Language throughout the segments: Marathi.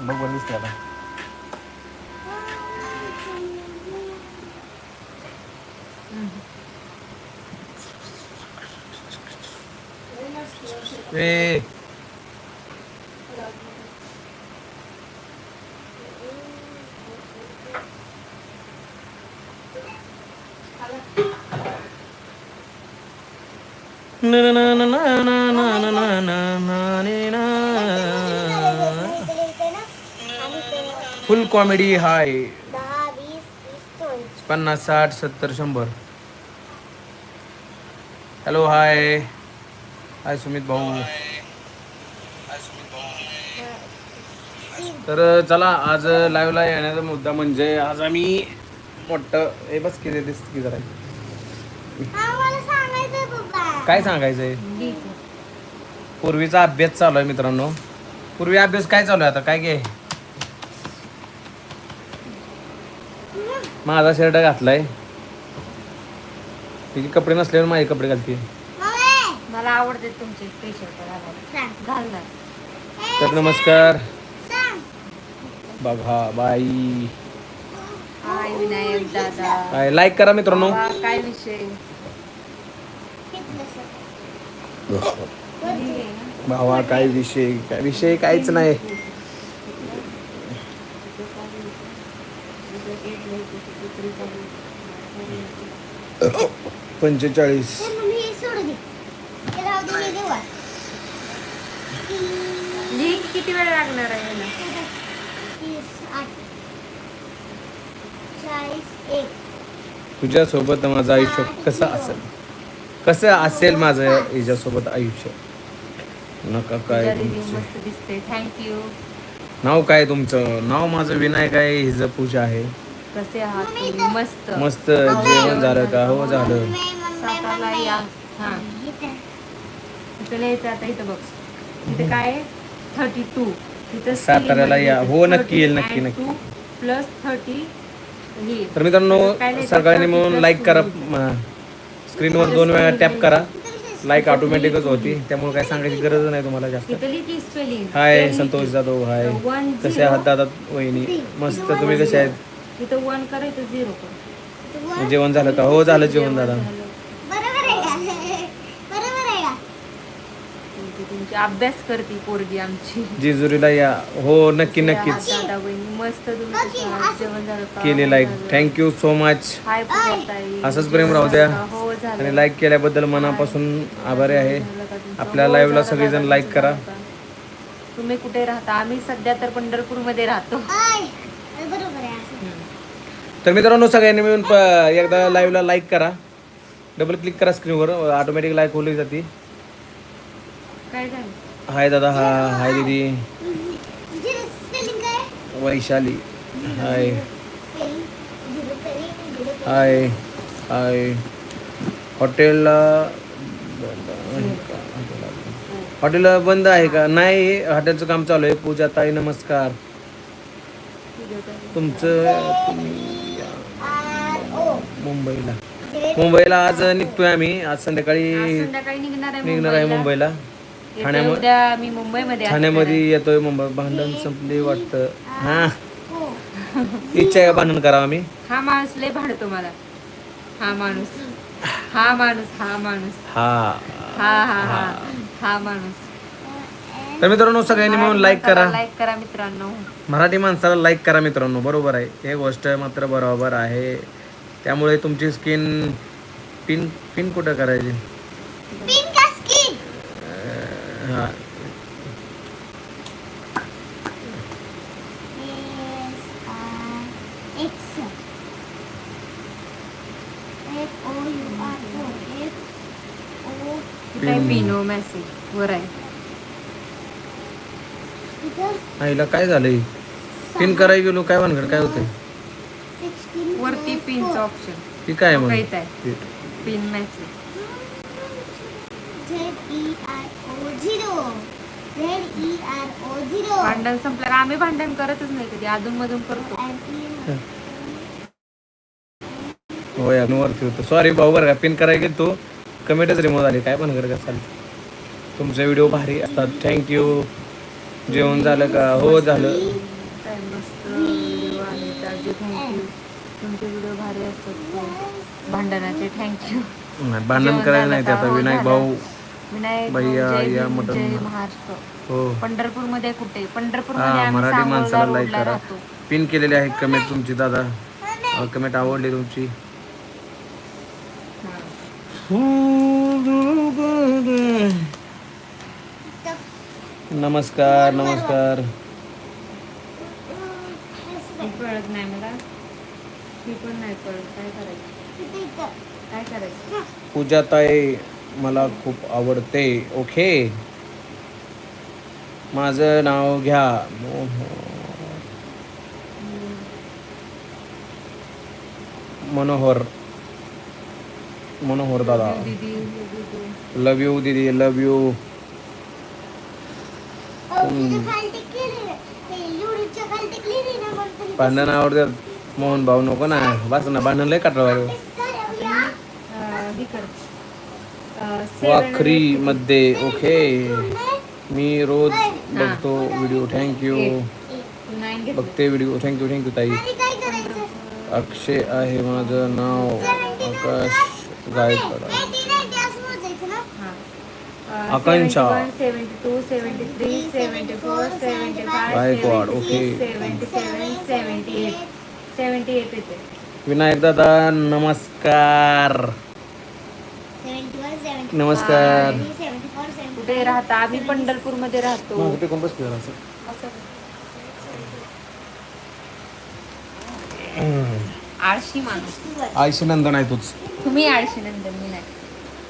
बघ बंद दिसते आता ए na na na na na. Comedy हाय दहा वीस तीस चाळीस. पन्नास साठ सत्तर शंभर. हॅलो हाय हाय सुमित भाऊ. तर चला आज लाईव्हला येण्याचा मुद्दा म्हणजे आज आम्ही मोठं हे बस किती दिसत की जरा. हा मला सांगायचंय पप्पा. काय सांगायचंय? पूर्वीचा अभ्यास चालू आहे मित्रांनो. पूर्वी अभ्यास काय चालू आहे आता? काय घे? माझा शर्ट घातलाय. तिचे कपडे नसल्यावर माझे कपडे घालते. मम्मी मला आवडते तुमचे टी शर्ट सांग घालणार तर नमस्कार. सांग. बघा बाई. हाय विनायक दादा. काय लाईक करा मित्रांनो. काय विषय? भावा काय विषय? काय विषय काहीच नाही. पंचेचाळीस. किती वेळ लागणार आहे तुझ्यासोबत माझं आयुष्य कसं असेल? कसं असेल माझं हिच्यासोबत आयुष्य? नका काय नाव काय तुमचं? नाव माझं विनायक आहे हिज पूजा आहे. कसे आहात तुम्ही? मस्त. मस्त. जेवण झालं का? हो झालं. सातारला या. हा. इथं. लिहायचं आता इथं बघ. इथं काय थर्टी टू इथं साताऱ्याला या. हो, नक्की येईल, नक्की, नक्की. प्लस थर्टी तर मित्रांनो? सगळ्यांनी 30 मिळून plus लाईक करा. स्क्रीनवर दोन वेळा टॅप करा. लाईक ऑटोमॅटिकच होती. त्यामुळे काय सांगायची गरज नाही तुम्हाला जास्त. हाय संतोष जाधव हाय. कसे आहात दादा वहिनी? मस्त. तुम्ही कसे आहेत? इथं वन करायचं झिरो कर. जेवण झालं का? हो झालं जेवण दादा बरोबर आहे का? बरोबर आहे का? तुमची तुमची अभ्यास करते पोरगी आमची. जेजुरीला या. हो नक्की नक्कीच. आहात दादा बहिणी. मस्त तुम्ही कसे आहात? जेवण झालं. का? केले like thank you so much hi. असंच प्रेम राहू द्या. हो झालं. आणि लाईक केल्याबद्दल मनापासून आभारी आहे. झालं तुमचं? आपल्या हो, लाईव्हला झालं सगळेजण लाईक करा. झालं? तुम्ही कुठे राहता? आम्ही सध्या तर पंढरपूरमध्ये राहतो आय बरोबर आहे असं. तर मित्रांनो सगळ्यांनी मिळून प- एकदा लाईव्हला लाईक करा. डबल क्लिक करा स्क्रीनवर ऑटोमॅटिक लाईक होली जाते. काय झालं? हाय दादा हा हाय दीदी. वैशाली हाय. हाय हाय. हॉटेलला हॉटेल बंद आहे का? नाही हॉटेलचं काम चालू आहे. पूजा ताई नमस्कार तुमचं तुम्ही मुंबईला. मुंबईला आज निघतोय आम्ही. आज संध्याकाळी संध्याकाळी निघणार आहे निघणार आहे मुंबईला. ठाण्यामध्ये उद्या मी मुंबईमध्ये ठाण्यामध्ये येतोय मुंबई. भांडण संपली वाटतं. हा. ओ इच्छा आहे का भांडण करावं आम्ही. हा माणूस लय भाडतो मला. हा माणूस. हा माणूस हा माणूस. हा. हा हा हा. हा. माणूस. तर मित्रांनो सगळ्यांनी मिळून लाईक करा. लाईक करा मित्रांनो. मराठी माणसाला लाईक करा मित्रांनो. बरोबर आहे. हे गोष्ट मात्र बरोबर आहे. त्यामुळे तुमची स्किन पिन पिन कुठं करायची? हां. आईला काय झालंय? पिन करायला गेलो काय भानगड काय होतंय? वरती पिनचं ऑप्शन ती काय मग काहीच आहे pin message Z E R O zero Z E R O zero भांडण संपलं का आम्ही भांडण करतच नाही कधी. अधून मधून करतो होय आम्ही वरती होतो. सॉरी भाऊ बरं का. पिन करायला गेलो तू कमेंटच रिमूव्ह झाली काय भानगड का चालली तुमचे व्हिडिओ भारी असतात. थँक्यू जेवण झालं का? हो झालं. काय व्हिडिओ आहेत आजी थँक्यू तुमचे व्हिडिओ भारी असतात खूप. भांडणाचे थँक्यू नाही, भांडण करायला नाही ते आता विनायक भाऊ विनायक भैया, जय या भीम, मटण. जय महाराष्ट्र. हो. पंढरपूरमध्ये कुठे? पंढरपूर हा आम्ही मराठी सांगोला माणसाला लाईक रोडला करा. राहतो. पिन केलेली आहे कमेंट तुमची दादा. कमेंट आवडली तुमची. नमस्कार नमस्कार. हे कळत नाही मला. मी पण नाही कळत काय करायचं. काय करायचं पूजाताई मला खूप आवडते ओके? माझं नाव घ्या. मनोहर. मनोहर दादा. लव यू दीदी लव यू अहो, तिथे मोहन भाऊ नको ना बस ना भांडण लय seven वाखरी मध्ये ओके? मी रोज बघतो व्हिडिओ थँक्यू. बघते video thank you thank you ताई अक्षय आहे माझं नाव आकाश गायकवाड 80, 90 असं मोजायचं ना? हा. अं, आकांक्षा. 71, 72, 73, 74, 75, गायकवाड, 76, ओके. 77, 78. 78 येते. विनायक दादा नमस्कार. 71, 72, नमस्कार. 74, 75. कुठे राहता? आम्ही पंढरपूरमध्ये राहतो. मागं टेकून बस की जरासं. आळशी माणूस. आयशी नंदन आहे तूच. तुम्ही आळशी नंदन मी नाही.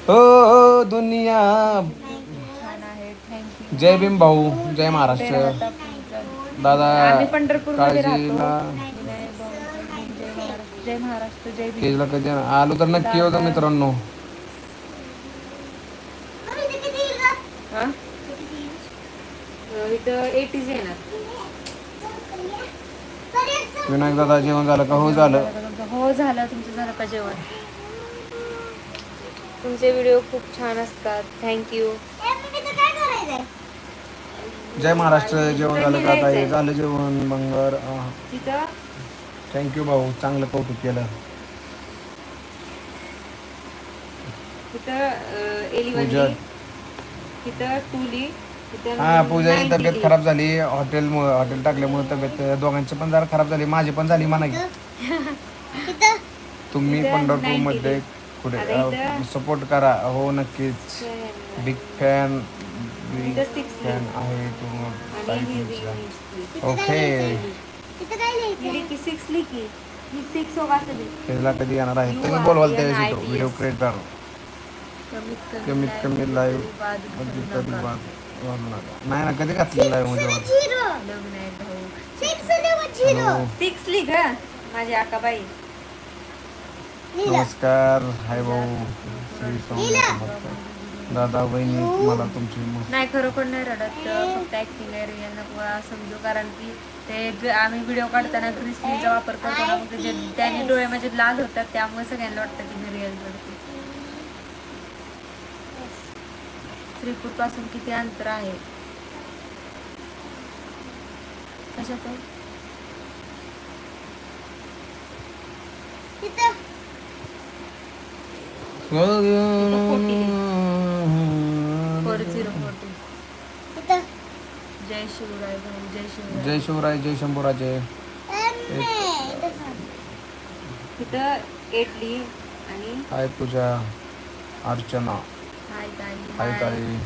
हो हो दुनिया. छान आहे थँक्यू जय भीम भाऊ जय महाराष्ट्र. दादा आम्ही पंढरपूरमध्ये राहतो. काळजीला विनायक भाऊ, जय महाराष्ट्र जय महाराष्ट्र जय केजला कधी आलो तर नक्की होतं मित्रांनो? हा? इथं एटीज येणार. विनायक दादा जेवण झालं का? हो झालं. हो झालं तुमचं झालं का जेवण? तुमचे व्हिडिओ खूप छान असतात. थँक्यू? जय महाराष्ट्र जेवण झालं का ताई? झालं जेवण बंगर तिथं? थँक्यू भाऊ. चांगलं कौतुक केलं. तिथं एली पूजा. तिथं टुली तिथं हा पूजाची 90 तब्येत खराब झाली. हॉटेल हॉटेल टाकल्यामुळे तब्येत दोघांची पण जरा खराब झाली. माझी पण झाली म्हणा की. इथं. तुम्ही इथं पंढरपूरमध्ये 90 कुठे सपोर्ट करा. हो नक्कीच. बिग फॅन बिग इथं फॅन आहे आणि तुम्ही ही ring ओके काय लिहायचं? सिक्स लिखी ही सिक्स होगा. त्याला कधी येणार आहे? तुम्ही बोलवाल त्यावेळेस. व्हिडिओ क्रिएटर कमीत कमीत कमी live लाईव्ह. नाही ना कधी घातलं लाईव्हमध्ये वाद? झिरो लग्न आहे भाऊ. सिक्स देऊ झिरो. सिक्स लिख हं, माझी आकाबाई. लिहिलं. नमस्कार. हाय भाऊ. श्री स्वामी समर्थ. दादा बहिणी मला तुमची नाही खरोखर नाही रडत. फक्त ऍक्टिंग आहे रिअल नको समजू. कारण की ते ग- आम्ही व्हिडिओ काढताना ग्रीसलीचा वापर करतो ना त्याचे त्याने डोळे माझे लाल होतात त्यामुळे सगळ्यांना वाटतं की मी रिअल रडते. श्रीपूरपासून किती अंतर आहे? कशाचं? इथं फोर झिरो फोर्टी इथं जय शिवराय भाऊ जय शिवराय. जय शिवराय जय शंभूराजे. एम इथं सांग. तिथं एटली आणि हाय पूजा अर्चना. हाय ताई हाय ताई.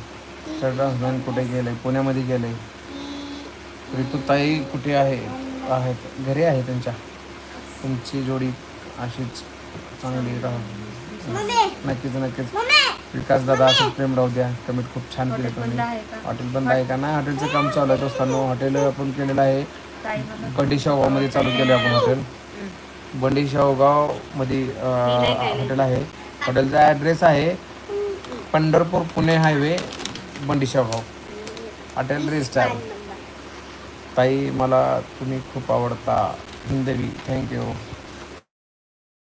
हसबंड कुठे गेले? पुण्यामध्ये गेले. ऋतुताई कुठे आहे? आहेत. घरी आहे त्यांच्या. तुमची जोडी अशीच चांगली राहा नक्कीच नक्कीच. विकास दादा असंच प्रेम राहू द्या. कमेंट खूप छान केले तुम्ही. हॉटेल बंद आहे का? नाही हॉटेलचं काम चालू आहे दोस्तांनो. हॉटेल आपण केलेलं आहे. बंडी शाहूगावमध्ये चालू केलं आपण हॉटेल. बंडी काय हॉटेल आहे. हॉटेलचा ॲड्रेस आहे पंढरपूर पुणे हायवे बंडी शाहूगाव. हॉटेल रेस्टार ताई मला तुम्ही खूप आवडता. हिंदवी. थँक्यू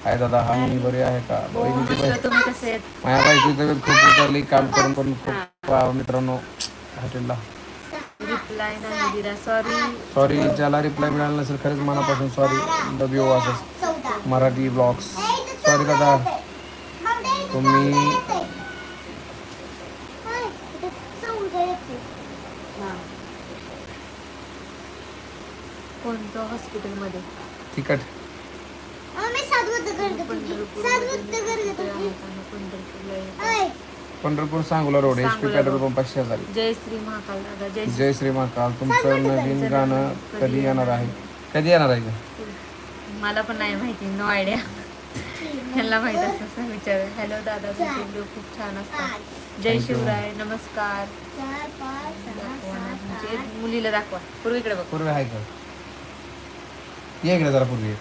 हाय दादा हा मी बरी आहे का? आहेत? माझ्या बायकोची तब्येत खूप उतरली काम करून करून खूप मित्रांनो हॉटेलला. रिप्लाय नाही दिला सॉरी सॉरी ज्याला रिप्लाय मिळाला नसेल खरंच मनापासून सॉरी लव यू असंच मराठी ब्लॉग्स सॉरी दादा. तुम्ही कोणतं हॉस्पिटलमध्ये तिकट Pandharpur Sangola road H P Sangola petrol. Pump पाचशे हजार जय श्री महाकाल दादा जय श्री जय श्री महाकाल. तुमचं नवीन गाणं कधी येणार आहे? कधी येणार आहे का मला पण नाही माहिती नो आयडिया ह्यांना माहीत असं असं विचार हॅलो दादा तुमचे व्हिडिओ खूप छान असतात. जय. शिवराय नमस्कार. दाखवा ना. आठ. मुलीला दाखवा. पूर्वीकडे बघ. पूर्वी आहे का? ये इकडे जरा पूर्वी.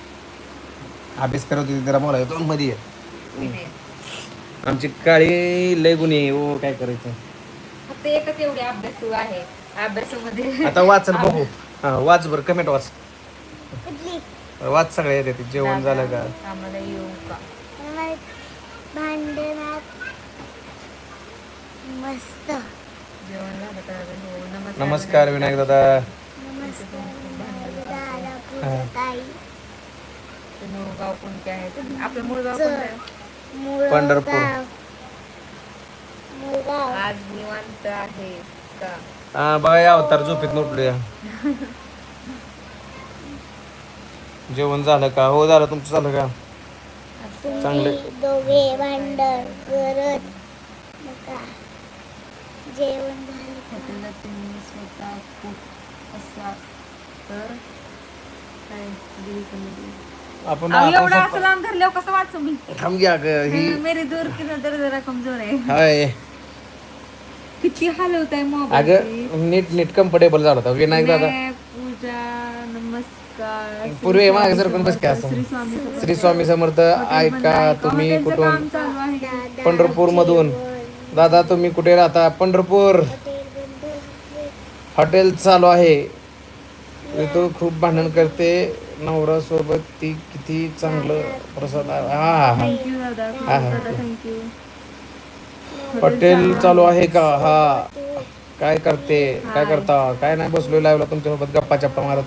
अभ्यास करत होती जरा बोलायचं तो मध्ये ये. आमची काळी लय गुन्हे आहे. ओ काय करायचं? फक्त एकच एवढी अभ्यासू आहे. अभ्यासामध्ये आता वाचल बघू. हा वाच बरं कमेंट वाच. कुठली? वाच सगळे येते जेवण झालं का? आम्हाला येऊ का? मला भांडणात मस्त. जेवण झालं का हो नमस्कार. नमस्कार विनायक दादा. नमस्कार दादा पूजा ताई. ते कोणते आपलं आहे? मुळगाव. पंढरपूर. आज निवांत आहे का? हा बघा या अवतार झोपेत नोटले जेवण झालं का? हो झालं. तुमचं झालं का? चांगले. तुम्ही दोघे भांडण करत नका जेवण झालं का? हॉटेलला तुम्ही स्वतः खूप असा तर काय? दिली दिली? आपण अहो, एवढं आपण असं लावून धरल्यावर कसं वाचू मी? थांब घ्या ग ही मेरी दूर की नजर जरा कमजोर आहे. हाय. किती हलवत आहे मोबाईल अगं नीट नीट कम्फर्टेबल झाला होता विनायक दादा पूजा नमस्कार पूर्वी मागे जर कोण बस काय श्री असं स्वामी समर्थ. श्री स्वामी समर्थ ऐका तुम्ही कुठून? काम चालू आहे पंढरपूर मधून दादा तुम्ही कुठे राहता? पंढरपूर. हॉटेल बंद आहे. हॉटेल चालू आहे. तू खूप भांडण करते. नवरा सोबत ती किती चांगलं प्रसाद आहे. हा हा थँक्यू दादा. हा, हा. दादा थँक्यू हॉटेल चालू आहे का? हा. काय करते? काय करता? काय नाही बसलो लावला तुमच्यासोबत गप्पा चप्पा मारत.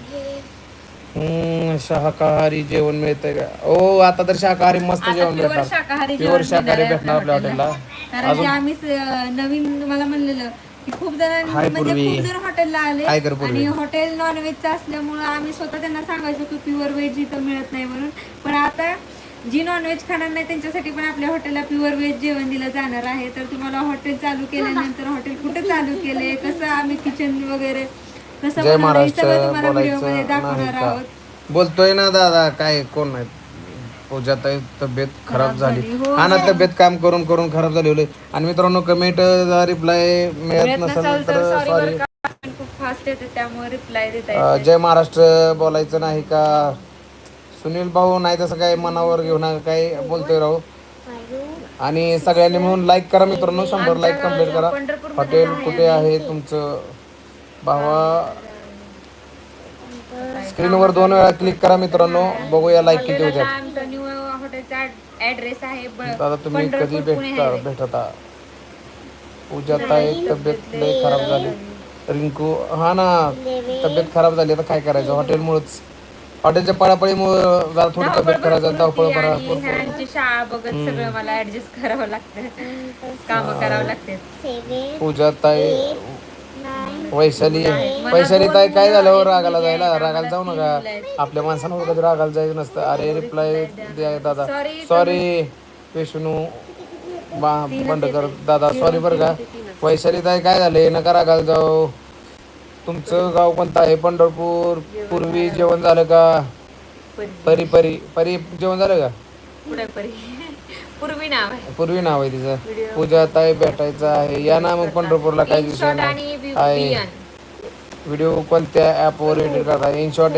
हम्म, शाकाहारी जेवण मिळतंय का? ओ आता तर शाकाहारी मस्त आता जेवण प्युअर भेटणार. शाकाहारी प्युअर जेवण शाकाहारी भेटणार आपल्या हॉटेलला कारण की आम्ही स- नवीन मला म्हणलेलं की खूप जणांनी हाय म्हणजे पूर्वी. खूप जण हॉटेलला आले हाय कर पूर्वी. आणि हॉटेल नॉनव्हेजचं असल्यामुळं आम्ही स्वतः त्यांना सांगायचो की प्युअर व्हेज इथं मिळत नाही म्हणून. पण आता जी नॉनव्हेज खाणार नाही त्यांच्यासाठी पण आपल्या हॉटेलला प्युअर व्हेज जेवण दिलं जाणार आहे. तर तुम्हाला हॉटेल चालू केल्यानंतर हॉटेल कुठे चालू केले कसं आम्ही किचन वगैरे कसं जय बनवलं हे महाराष्ट्र सगळं तुम्हाला व्हिडिओमध्ये बोलायचं दाखवणार आहोत. बोलतोय ना दादा काय कोण नाही पूजात तब्येत खराब झाली. हो. हा ना तब्येत काम करून करून खराब झाली होती आणि मित्रांनो कमेंट रिप्लाय मिळत नसेल तर सॉरी खूप फास्ट येते त्यामुळे रिप्लाय देता जय महाराष्ट्र बोलायचं नाही का? सुनील भाऊ नाही तसं काय मनावर घेऊ नका काय बोलतोय राहू. आणि सगळ्यांनी म्हणून लाईक करा मित्रांनो शंभर लाईक कंप्लीट करा. हॉटेल कुठे आहे तुमचं? भावा स्क्रीनवर दोन वेळा क्लिक करा मित्रांनो. बघूया लाईक किती होत्या. आमचा न्यू हॉटेलचा ऍड्रेस आहे ब- दादा तुम्ही पंढरपूर, कधी पुणे भेटता highway. भेटता? पूजा ताई तब्येत लय खराब झाली. रिंकू हा ना तब्येत खराब झाली आता काय करायचं? हॉटेलमुळेच. हॉटेलच्या पळापळीमुळे जरा थोडी धावपळ तब्येत खराब झाली धावपळ भरपूर करा आणि ह्यांची शाळा बघत सगळं मला ऍडजस्ट करावं लागतं. काम करावं लागते सेवन पूजा ताई नाईन वैशाली. वैशाली ताई काय झालं हो? रागाला जायला रागाला जाऊ नका. आपल्या माणसांवर कधी रागाला जायचं नसतं. अरे रिप्लाय द्या दादा. सॉरी विष्णू. बा बंडकर दादा सॉरी बरं का. वैशाली ताई काय झाले? नका रागाला जाऊ. तुमचं गाव कोणतं आहे? पंढरपूर. पूर्वी जेवण झालं का? परी परी. परी जेवण झालं का? पूर्वी नाव आहे. पूर्वी नाव आहे तिचं. पूजा ताई भेटायचं आहे. या ना मग पंढरपूरला काय बि- आहे. व्हिडिओ कोणत्या ॲपवर एडिट करता in short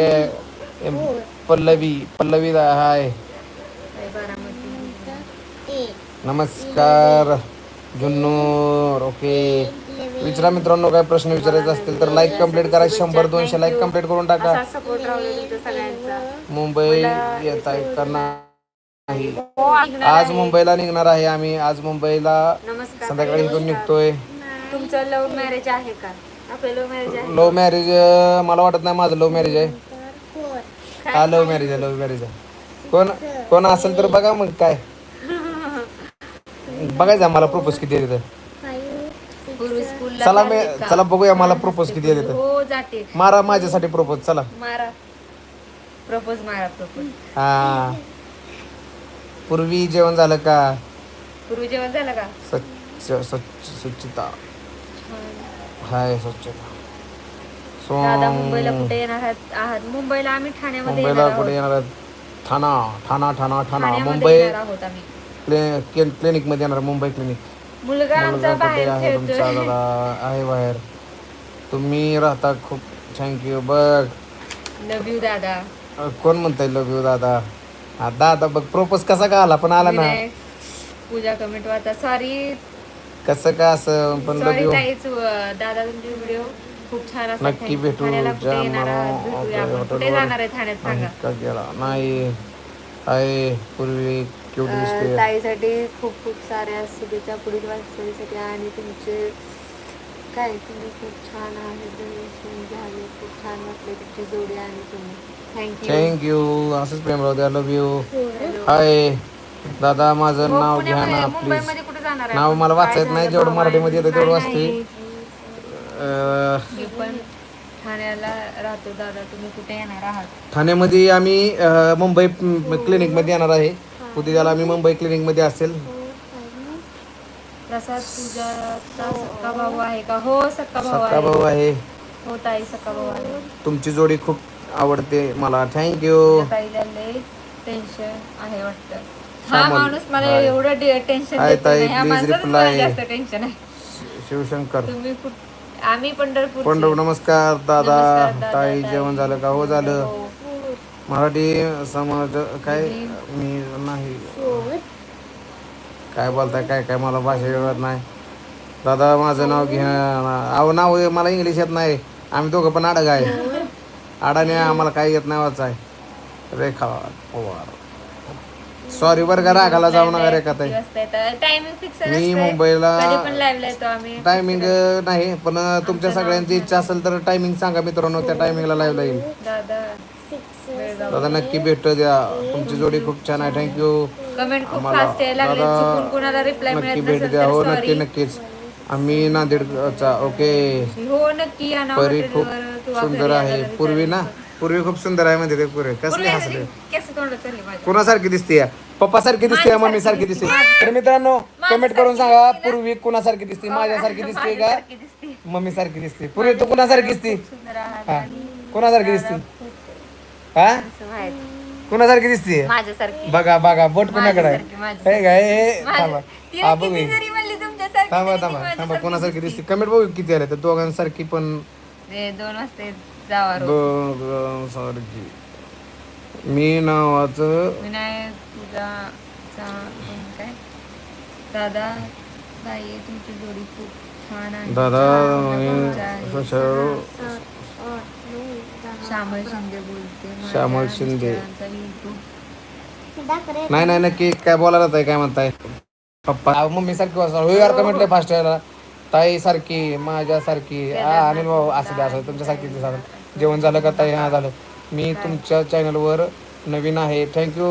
Pallavi. Pallavi hi. नमस्कार. जुन्नूर ओके. विचारा मित्रांनो काय प्रश्न विचारायचे असतील तर लाईक कंप्लीट करा. शंभर दोनशे लाईक कंप्लीट करून टाका. मुंबई येत आहे. का हो आज. मुंबईला निघणार आहे आम्ही. आज मुंबईला नमस्कार. संध्याकाळी इथून निघतोय. तुमचं लव्ह मॅरेज आहे का? आपलं लव्ह मॅरेज आहे? लव्ह मॅरेज मला वाटत नाही माझं लव्ह मॅरेज आहे. हा लव्ह मॅरेज आहे लव्ह मॅरेज आहे. कोण कोण असेल तर बघा मग काय. बघायचं मला प्रपोज किती येते फाईव्ह पूर्वी स्कूलला चला जाते मी का? चला बघूया मला प्रपोज किती येते हो जाते. मारा माझ्यासाठी प्रपोज चला. मारा. प्रपोज मारा प्रपोज हा. पूर्वी जेवण झालं का? पूर्वी जेवण झालं का? स्वच्छ स्वच्छ स्वच्छता. हाय स्वच्छता. सो दादा मुंबईला कुठे येणार आहात? आहात. मुंबईला आम्ही ठाण्यामध्ये मुंबईला येणार कुठे आहोत येणार आहेत? ठाणा ठाणा ठाणा ठाणा. ठाण्यामध्ये मुंबई येणार आहोत आम्ही. क्लिनिकमध्ये येणार मुंबई क्लिनिक. मुलगा आमचा कुठे बाहेर आहे? तुमचा खेळतोय दादा आहे बाहेर. तुम्ही राहता खूप. थँक्यू बघ. लव यू दादा. कोण म्हणताय लव यू दादा? हा दादा बघ प्रोपोज कसा का आला? पण आला ना. विनायक, पूजा कमेंट वाचा. सॉरी कसं का असं? पण लव सॉरी यू ताईच दादा तुमचे व्हिडिओ खूप छान असतात. नक्की Thank you. भेटू. ठाण्याला कुठे ज्या येणार आहात? भेटूया कुठे. जाणार आहे ठाण्यात सांगा. का गेला? नाही. आहे. पूर्वी केवढी अं, दिसते. ताईसाठी खूप खूप साऱ्या शुभेच्छा. पुढील वाटचालीसाठी आणि तुमचे काय? तुम्ही खूप छान आहे दर्शन झाले. खूप छान वाटले तुमची जोडी आणि तुम्ही. थँक्यू असंच प्रेम राहू द्या लव यू हाय दादा माझं नाव घ्या ना प्लीज नाव? मला वाचायचं नाही जेवढं? मराठीमध्ये येतं तेवढं वाचते. नाही. अं, मी पण ठाण्याला राहतो दादा. तुम्ही कुठे येणार आहात? ठाण्यामध्ये आम्ही मुंबई क्लिनिकमध्ये येणार आहे. उद्याला आम्ही मुंबई क्लिनिकमध्ये असेल. प्रसाद पूजाचा सक्का भाऊ आहे का? हो सक्का भाऊ सक्का आहे. भाऊ आहे. हो ताई सक्का भाऊ आहे. तुमची जोडी खूप आवडते मला. थँक्यू ताईला लय टेन्शन आहे वाटतं. हा सामान- माणूस मला हाय. एवढं टेन्शन हाय देतो ताई, नाही. ह्या please माणसाचंच मला reply. जास्त टेन्शन आहे? शिवशंकर. तुम्ही कुठ आम्ही पंढरपूर पंढरपूर नमस्कार दादा. नमस्कार दादा, ताई ताई. जेवण झालं का? हो झालं. हो. मराठी समाज काय? मी नाही. फोर काय बोलताय काय काय? मला भाषा येत नाही. दादा माझं नाव ना. अहो नाव मला इंग्लिश येत नाही. आम्ही दोघं पण अडग आहे. अडाने आम्हाला काही येत नाही वाचाय. रेखा पवार. सॉरी बरं का रागाला जाऊ नका रेखा ताई. टायमिंग फिक्स मी मुंबईला येतो आम्ही. टायमिंग नाही पण तुमच्या सगळ्यांची इच्छा असेल तर टायमिंग सांगा मित्रांनो त्या टायमिंगला लाईव्ह येईल. दादा. नक्की भेट द्या. तुमची जोडी खूप छान आहे. थँक्यू कमेंट खूप आम्हाला फास्ट यायला लागले. दादा चुकून कोणाला रिप्लाय नक्की मिळत भेट नसेल द्या. तर हो नक्की नक्कीच. आम्ही नांदेडचा ओके हो नक्की या परी खूप सुंदर आहे. पूर्वी ना? पूर्वी खूप सुंदर आहे म्हणते ते पूर्वी. कसले हसले? कुणासारखी दिसते या पप्पा सारखी दिसते मम्मी सारखी दिसते तर मित्रांनो कमेंट करून सांगा पूर्वी कुणासारखी दिसते? माझ्यासारखी दिसते का? मम्मी सारखी दिसते. पूर्वी तू कुणासारखी दिसते? हा. कुणासारखी दिसते? हा. कुणासारखी दिसते बघा बघा बोट कुणाकडे आहे. हे हे थांबा. हा थांबा थांबा थांबा कोणासारखी दिसते. कमेंट बघू किती आले. तर दोघांसारखी पण ते दोन वाजता जावा रोज. दोघांसारखी मी नावाचं विनायक कोण काय? दादा ताई तुमची जोडी खूप छान आहे. दादा श्यामल शिंदे बोलते माझ्या श्यामल शिंदे. मिस्टरांचा YouTube. दाखरे नाही नाही नक्की काय बोलायला ताई काय म्हणताय? पप्पा. मम्मी सारखी वाजता हो यार कमेंट लय फास्ट यायला. ताई सारखी माझ्या सारखी हा अनिल भाऊ असं द्या असं तुमच्या सारखी जेवण झालं का ताई? हा झालं. मी तुमच्या चॅनलवर नवीन आहे. थँक्यू